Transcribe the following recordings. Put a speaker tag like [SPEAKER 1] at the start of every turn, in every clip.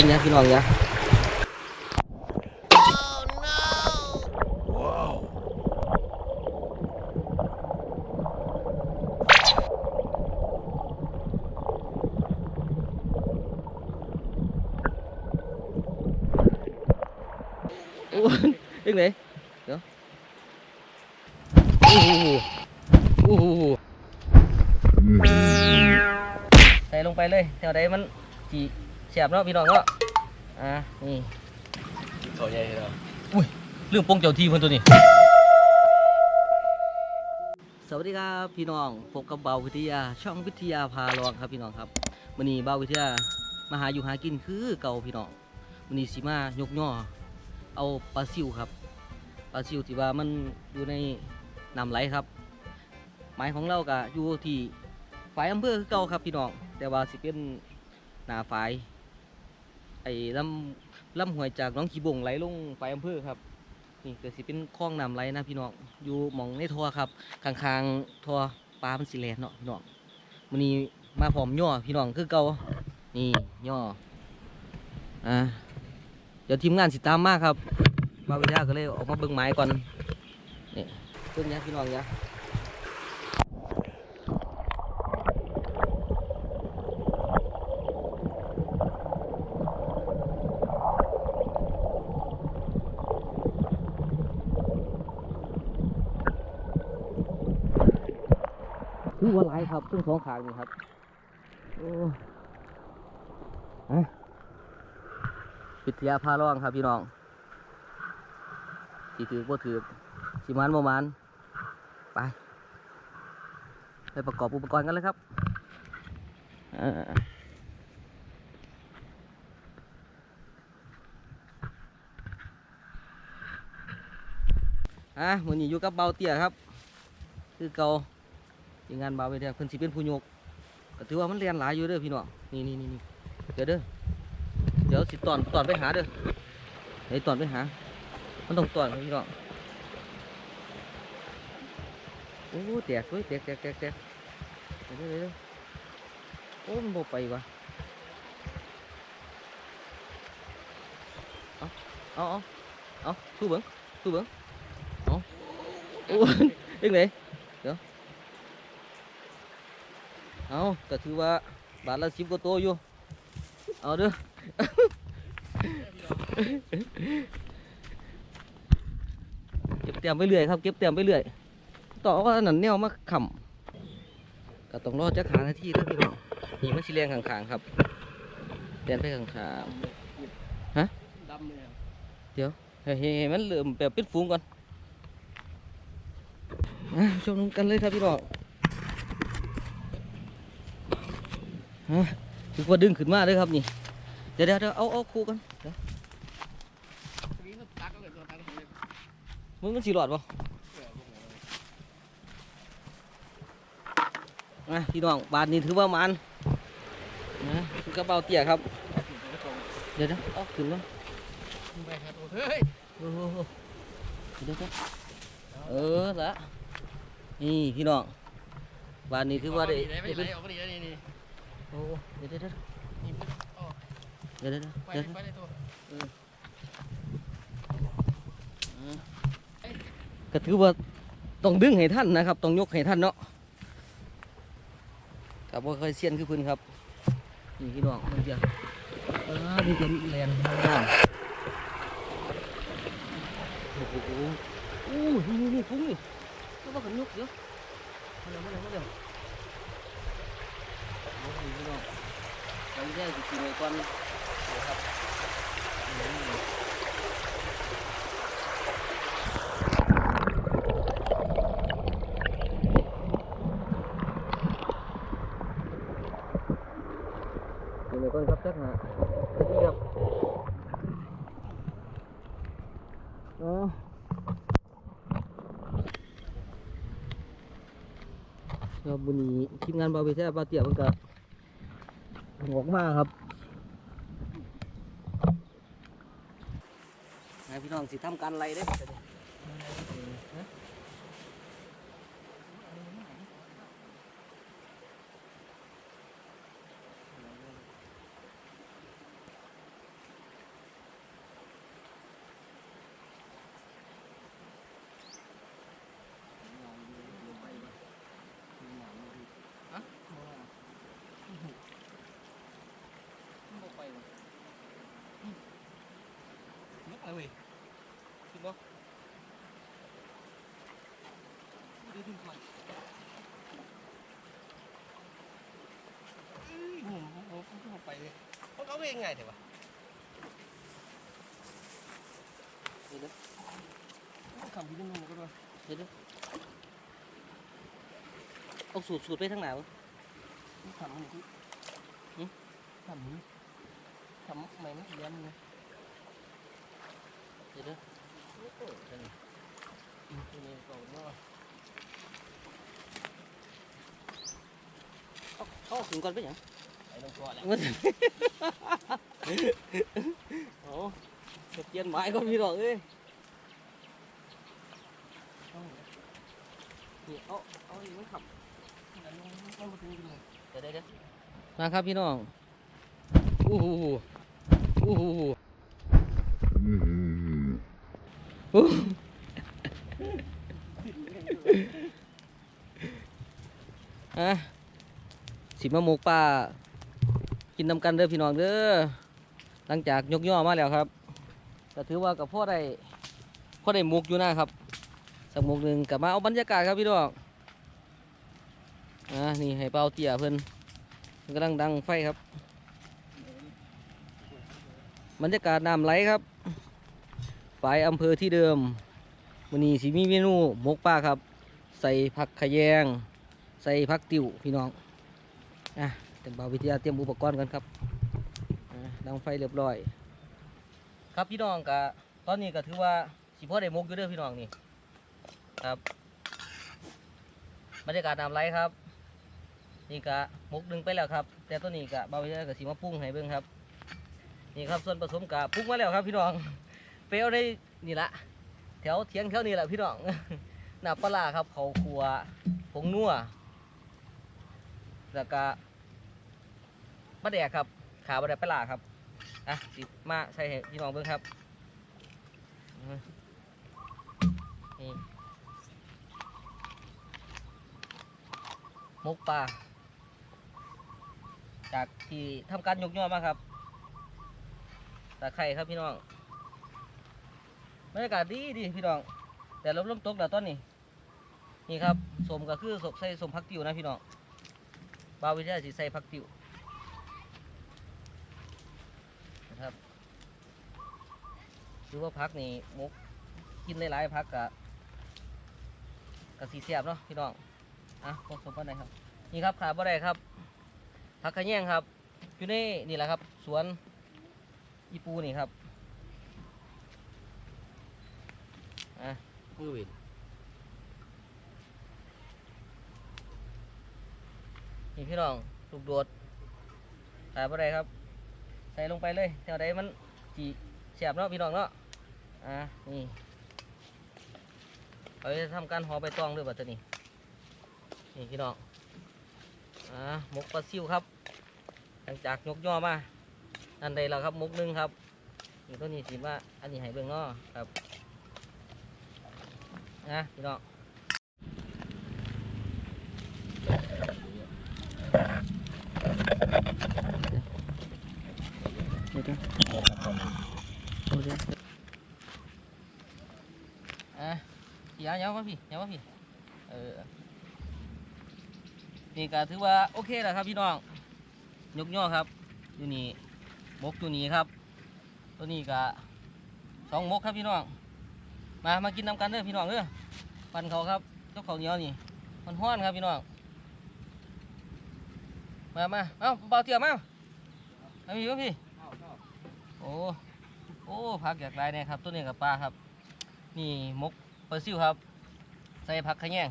[SPEAKER 1] เป็นไงพี่น้องเนี่ยโอ้ยยังไงเดี๋ยวโอ้โหโอ้โหใส่ลงไปเลยแถวใดมันจีแสบเนาะพี่น้องเนาะอะนี่
[SPEAKER 2] ตัวใหญ่เลย
[SPEAKER 1] เรื่องปงเจ้าที่เพิ่นตัวนี้สวัสดีครับพี่น้องพบกับเบาวิทยาช่องวิทยาพาลองครับพี่น้องครับมื้อนี้เบาวิทยามาหาอยู่หากินคือเก่าพี่น้องมื้อนี้สิมายกย่อเอาปลาซิวครับปลาซิวที่ว่ามันอยู่ในน้ำไหลครับ หมายของเราก็อยู่ที่ฝ่ายอำเภอคือเก่าครับพี่น้องแต่ว่าสิเป็นหน้าฝ่าย ไอ้ลำลำห้วยจากน้องขี้บงไหลลงฝ่ายอำเภอครับ นี่เก็สิเป็นคลองน้ำไหลนะพี่น้องอยู่หมองในทอครับข้างๆทอปลามันสิแลนเนาะพี่น้องมื้อนี้มาพร้อมย่อพี่น้องคือเก่านี่ย่ออ่าเดี๋ยวทีมงานสิตามมาครับมาวิทยาก็เลยออกมาเบิ่งไม้ก่อนนี่เบิ่งเนี้ยพี่น้องเนี้ย คือว่าหลายครับทั้งสองขางนี่ครับโอ้อะวิทยาพาร้องครับพี่น้องสีถือบ่ถือสีมันบ่มันไป ไปประกอบอุปกรณ์กันเลยครับอ่าอะวันนี้อยู่กับเบาเตี้ยครับ คือเกา ทีมงานเบาวไปเถอะเพิ่นสิเป็นผู้ยกก็ถือว่ามันเรียนหลายอยู่เด้อพี่น้องนี่นี่นี่เดี๋ยวเด้อเดี๋ยวสิตอนตอนไปหาเด้อเดี๋ยวตอนไปหา มันต้องตอนพี่น้องโอ้แตกเว้ยแตกแตกแตกแตกเดี๋ยวเดี๋ยวเดี๋ยวโอ้มันบ่ไปวะเอาเอาเอาเอาสู้เบิ้งสู้เบิ้งเอาโอ้ยังไงเดี๋ยว เอาก็ถือว่าบาทละสิบกว่าตัวอยู่ เอาเด้อ เก็บเตรียมไปเรื่อยครับ เก็บเตรียมไปเรื่อย ต่อก็อันนั่นแนวมาขำก็ต้องรอจักหานาที่แล้วพี่น้องนี่มันสิเรียงขางๆครับเรียนไปขาง
[SPEAKER 2] ดำเลย
[SPEAKER 1] เดี๋ยวให้ให้ให้มันเริ่มแบบปิดฟูงก่อนอะชมกันเลยครับพี่น้องฮะ ถือว่าดึงขึ้นมาเลยครับนี่ เดี๋ยวเดี๋ยวเอาเอาคู่กันเดี๋ยวมึงมันสีหลอดป่อะพี่น้องบาทนี้ถือว่ามันนะคือกระเป๋าเตี้ยครับ เดี๋ยวนะเอาขึ้นมา
[SPEAKER 2] ไปครับเฮ้ย
[SPEAKER 1] โอ้โหเดี๋ยวเออละนี่พี่น้องบาทนี้ถือว่าได้ โอ้เดี๋ยวเดี๋ยวเดี๋ยว
[SPEAKER 2] นี่อ๋อ
[SPEAKER 1] เดี๋ยวเดี๋ยว
[SPEAKER 2] ไป
[SPEAKER 1] เดี๋ยว
[SPEAKER 2] ไปเลยตัว
[SPEAKER 1] ก็ถือว่าต้องดึงให้ท่านนะครับ ต้องยกให้ท่านเนาะครับว่าเคยเซียนคือเพื้นครับ นี่พี่น้องมันจะอ่ามีตัวแลนข้างล่างโอ้โหโอ้นี่นี่นี่พุ่งนี่ก็ว่ากันยกเดี๋ยวมาเร็วมาเร็วมาเร็ว โอ้โหพี่น้องเราแยกสิกินไว้ก่อนนะครับอืมกินไว้ก่อนครับจักหานี่ครับอ๋อครับวันนี้ทีมงานบาเวเซ่บาเตียมันก็ หงอกมากครับนายพี่น้องสิทำการไรได้อ
[SPEAKER 2] เอาเว้ย
[SPEAKER 1] ขึ้นบ่ ดูดึงก่อน
[SPEAKER 2] โอ้โหโอ้โหเข้าไปเลยพวกเขาเองไงเถอะวะ
[SPEAKER 1] นี่เด้อ
[SPEAKER 2] คำที่นุ่มก็ด้วย
[SPEAKER 1] เดี๋ยวเด้อเอาสูตรสูตรไปทางไหนวะ
[SPEAKER 2] ทำมันคือ
[SPEAKER 1] หืม
[SPEAKER 2] ทำมันทำไม่มันเลี้ยงเลย
[SPEAKER 1] เดี๋ยวเด้อ
[SPEAKER 2] ทีนี้ก็เนาะ
[SPEAKER 1] เอาเอา ถึงก่อนไปหยัง
[SPEAKER 2] ไอ้น้องตัวแหละ
[SPEAKER 1] มันโอ้เก็บเย็นไม้ก็มีดอกเอ้ยนี่เอาเอาอีกมันขับ
[SPEAKER 2] ต้องมาถึงเลย
[SPEAKER 1] เดี๋ยวเดี๋ยวเดี๋ยวมาครับพี่น้องอู้หูอู้หูอู้อะ สิมาหมกปลากินนำกันเด้อพี่น้องเด้อหลังจากยกย่อมาแล้วครับก็ถือว่ากับพ่อได้พ่อได้หมกอยู่นะครับสักหมกหนึ่งกลับมาเอาบรรยากาศครับพี่น้องอะนี่ให้เปาเตี่ยเพิ่นเพิ่นกำลังดังไฟครับ บรรยากาศน้ำไหลครับฝ่ายอำเภอที่เดิมวันนี้สิมีเมนูมกปลาครับ ใส่ผักขยง ใส่ผักติ๋วพี่น้อง อะแต่งเบาวิทยาเตรียมอุปกรณ์กันครับดังไฟเรียบร้อย ครับพี่น้องกะตอนนี้ก็ถือว่าสิพ่อได้มกอยู่เด้อพี่น้องนี่ครับบรรยากาศน้ำไหลครับ นี่กะมกหนึ่งไปแล้วครับ แต่ตัวนี้กะเบาวิทยาก็สิมาปรุงให้เบิ่งครับ นี่ครับส่วนผสมกะปรุงมาแล้วครับพี่น้องเปรี้ยวได้นี่ละแถวเทียงแถวนี้แหละพี่น้องหน้าปลาร้าครับเขาครัวผงนัว แล้วก็มะแดกครับ ขาบะแดกปลาครับอะสิมาใส่ให้พี่น้องเบิ่งครับมนี่มกปลาจากที่ทำการยกย่อมาครับตะไคร่ครับพี่น้องบรรยากาศดีดีพี่น้อง แต่ลมลมตกแล้วตอนนี้ นี่ครับสมก็คือสมใส่สมพักติวนะพี่น้อง บาววิทยาสิใส่พักติวนะครับหรือว่าพักนี่มุกกินหลายๆพักกะกะสีเสียบเนาะพี่น้องอะผสมกันไหนครับ นี่ครับขาบ่ได้ครับพักขะแยงครับอยู่ในนี่แหละครับ สวนอีปูนี่ครับอะ
[SPEAKER 2] มือว้น
[SPEAKER 1] นี่พี่น้องลูกโดดตายบ่ได้ครับ ใส่ลงไปเลยแถวใดมันจีเสียบเนาะพี่น้องเนาะอะนี่เอาไปทำการห่อใบตองด้วยบัตัวนี้นี่พี่น้องอะหมกปลาซิวครับ หลังจากยกย่อมาอันใดแล้วครับหมกหนึ่งครับนี่ตัวนี้สิว่าอันนี้ให้เบิ่งเนาะครับนะพี่น้องเดี๋ยวเดี๋ยวเอเดี๋ยวอะพี่ยาวยาวมาพี่ยาวมาพี่เออนี่ก็ถือว่าโอเคแล้วครับพี่น้องยกย่อครับอยู่นี่มกตัวนี้ครับ ตัวนี้ก็สองมกครับพี่น้องมามากินน้ำกันเด้อพี่น้องเด้อปันเขาครับเจ้าเขาวเหนียวนี่มันห้อนครับพี่น้องมามาเอ้าเบาเตียมาเอาพี่เอาพี่ โอ้โอ้ผักอยากไรเนี่ยครับตัวนี้กับปลาครับ นี่มกปลาซิวครับ ใส่ผักขะแยง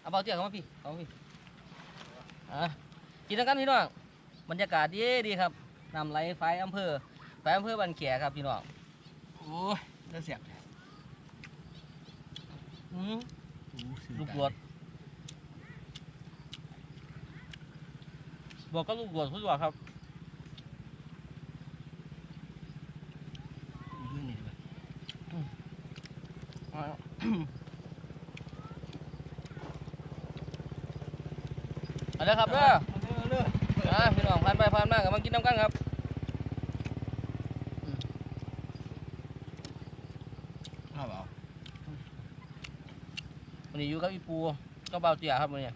[SPEAKER 1] เอาเบาเตียเข้ามาพี่เข้ามาพี่อะกินน้ำกันพี่น้องบรรยากาศดีดีครับนำไหลไฟอำเภอไฟอำเภอบันแขครับพี่น้อง
[SPEAKER 2] โอ้ยน่าเสียบ
[SPEAKER 1] อืมลูกบวชบวชก็ลูกบวชคุณว่าครับ
[SPEAKER 2] ยื่นนี่ดีกว่า
[SPEAKER 1] อ่า เอาเลยครับเด้อ
[SPEAKER 2] เอาเด้อ
[SPEAKER 1] อ่าพี่น้องผ่านไปผ่านมากับมากินน้ำกันครับอืม
[SPEAKER 3] เอาเปล่า
[SPEAKER 1] วันนี้อยู่กับอีปูก็เบาเตียครับวันนี้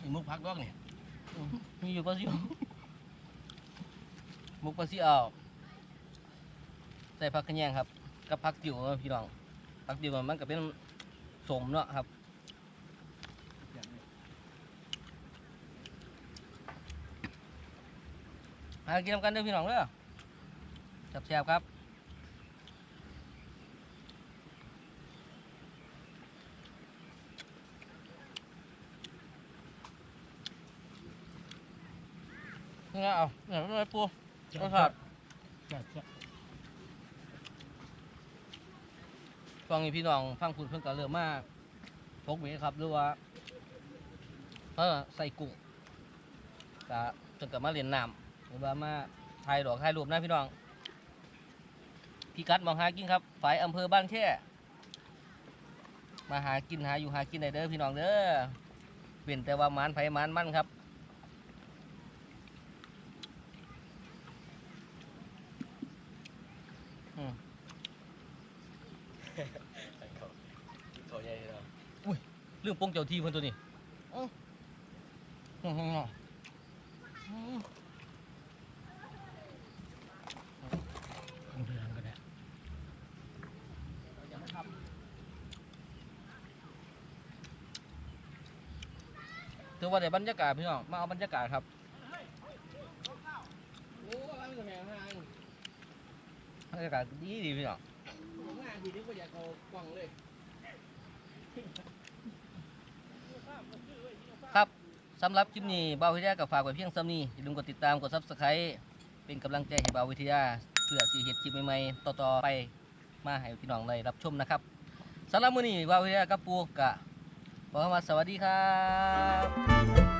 [SPEAKER 3] อีมุกพักดอกนี่
[SPEAKER 1] มีอยู่ปะซิวมุกปะซิเอาใส่ผักกระแยงครับ กับผักจิ๋วพี่น้องผักจิ๋วมันก็เป็นสมเนาะครับมากินกันเด้อพี่น้องเด้อแซ่บๆครับนี่ไงเอาเนี่ยไม่ปูรสชาติ
[SPEAKER 3] จัดจัด
[SPEAKER 1] ฟังพี่น้องฟังคุณเพิ่งก็เริ่มมาพกเมครับหรือว่าเออใส่กุ้งกะจนกับมาเรียนน้ำหรือว่ามาถ่ายดอกถ่ายรูปนะพี่น้องพี่กัดมองหากินครับฝ่ายอำเภอบ้านแค่มาหากินหาอยู่หากินได้เด้อพี่น้องเด้อเป็นแต่ว่ามันไผ่มันมันครับ
[SPEAKER 3] ตัวใหญ่เลย
[SPEAKER 1] เรื่องโปงเจ้าที่เพิ่นตัวนี้เอ้าอื้อหืออื้อ
[SPEAKER 3] เพื่อนก็ได้
[SPEAKER 1] ถือว่าได้บรรยากาศพี่น้อง มาเอาบรรยากาศครับ
[SPEAKER 2] โอ้อะไรมันจะแม่งห่าง
[SPEAKER 1] บรรยากาศดีดีพี่น้อง
[SPEAKER 2] ผมห่างทีนี้ก็อยากเอากล่องเลย
[SPEAKER 1] ครับ สำหรับคลิปนี้บ่าววิทยากับฝากไว้เพียงซ้ำนี้อย่าลืมกดติดตามกด Subscribe เป็นกำลังใจให้บ่าววิทยาเพื่อสีเห็ดคลิปใหม่ๆต่อๆไปมาให้พี่น้องได้รับชมนะครับสำหรับมื้อนี้บ่าววิทยากับปูกะบอกคำว่าสวัสดีครับ